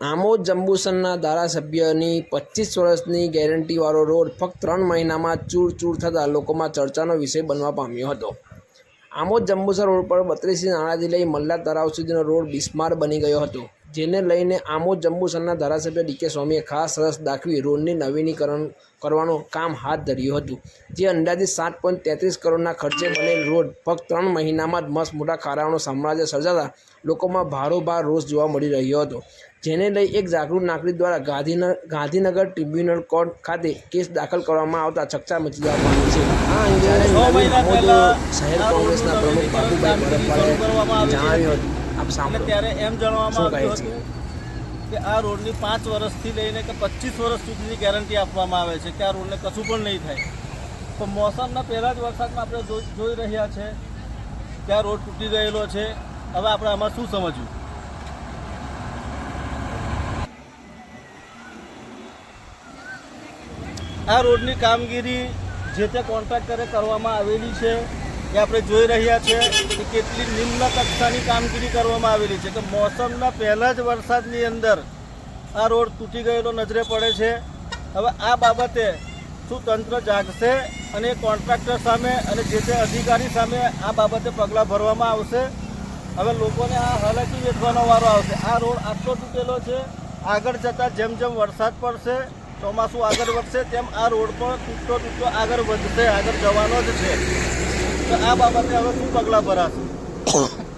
આમોદ જંબુસરના ધારાસભ્યની પચીસ વર્ષની ગેરંટીવાળો રોડ ફક્ત ત્રણ મહિનામાં ચૂર ચૂર થતાં લોકોમાં ચર્ચાનો વિષય બનવા પામ્યો હતો. આમોદ જંબુસર રોડ પર બત્રીસથી નાણાથી લઈ મલ્લા તળાવ સુધીનો રોડ બિસ્માર બની ગયો હતો. જેને લઈને આમોદ જંબુસરના ધારાસભ્ય ડીકે સ્વામીએ ખાસ રસ દાખવી રોડની નવીનીકરણ કરવાનું કામ હાથ ધર્યું હતું. જે અંદાજિત સાત પોઈન્ટ તેત્રીસ કરોડના ખર્ચે બનેલ રોડ ફક્ત ત્રણ મહિનામાં જ મસ્ત મોટા ખાડાઓનું સામ્રાજ્ય સર્જાતા લોકોમાં ભારોભાર રોષ જોવા મળી રહ્યો હતો. જેને લઈ એક જાગૃત નાગરિક દ્વારા ગાંધીનગર ગાંધીનગર ટ્રિબ્યુનલ કોર્ટ ખાતે કેસ દાખલ કરવામાં આવતા ચકચા મચી જવા પામી છે. આ અંગે શહેર કોંગ્રેસના પ્રમુખ બાબુભાઈ ભરતભાઈએ જણાવ્યું હતું. આપ સાંભળો. ત્યારે એમ જાણવામાં જણાવવામાં આવ્યું હતું કે આ રોડની પાંચ વર્ષથી લઈને કે પચીસ વર્ષ સુધીની ગેરંટી આપવામાં આવે છે કે આ રોડને કશું પણ નહીં થાય. તો મોસમના પહેલા જ વરસાદમાં આપણે જોઈ રહ્યા છે કે આ રોડ તૂટી ગયેલો છે. હવે આપણે આમાં શું સમજવું? આ રોડની કામગીરી જે તે કોન્ટ્રાક્ટરે કરવામાં આવેલી છે એ આપણે જોઈ રહ્યા છે કે કેટલી નિમ્ન કક્ષાની કામગીરી કરવામાં આવેલી છે. કે મોસમના પહેલા જ વરસાદની અંદર આ રોડ તૂટી ગયેલો નજરે પડે છે. હવે આ બાબતે શું તંત્ર જાગશે અને કોન્ટ્રાક્ટર સામે અને જે તે અધિકારી સામે આ બાબતે પગલાં ભરવામાં આવશે? હવે લોકોને આ હાલાકી વેઠવાનો વારો આવશે. આ રોડ આટલો તૂટેલો છે, આગળ જતાં જેમ જેમ વરસાદ પડશે, ચોમાસું આગળ વધશે, તેમ આ રોડ પણ તૂટતો તૂટતો આગળ વધશે, આગળ જવાનો જ છે. તો આ બાબતે હવે શું પગલાં ભરાશે?